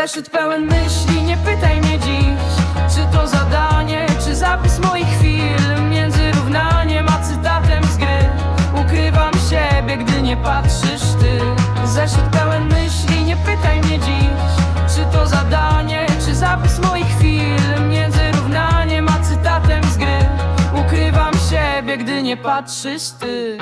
Zeszyt pełen myśli, nie pytaj mnie dziś Czy to zadanie, czy zapis moich chwil. Między równaniem a cytatem z gry Ukrywam siebie, gdy nie patrzysz ty. Zeszyt pełen myśli, nie pytaj mnie dziś Czy to zadanie, czy zapis moich chwil. Między równaniem a cytatem z gry Ukrywam siebie, gdy nie patrzysz ty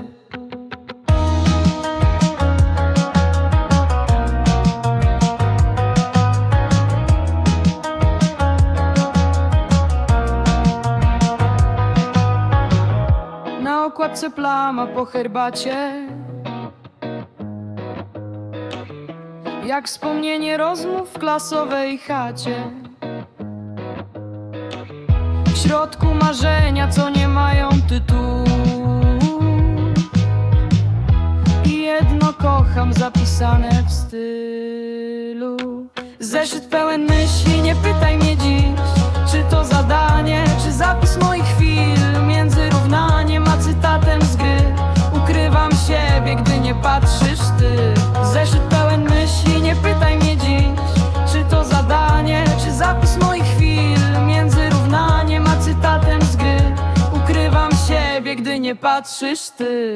okładce plama po herbacie. Jak wspomnienie rozmów w klasowej chacie. W środku marzenia, co nie mają tytułu. I jedno kocham zapisane w stylu. Zeszyt pełen myśli, nie pytaj mnie dziś Czy to zadanie, czy zapis patrzysz ty? Zeszyt pełen myśli, nie pytaj mnie dziś. Czy to zadanie, czy zapis moich chwil? Między równaniem a cytatem z gry Ukrywam siebie, gdy nie patrzysz ty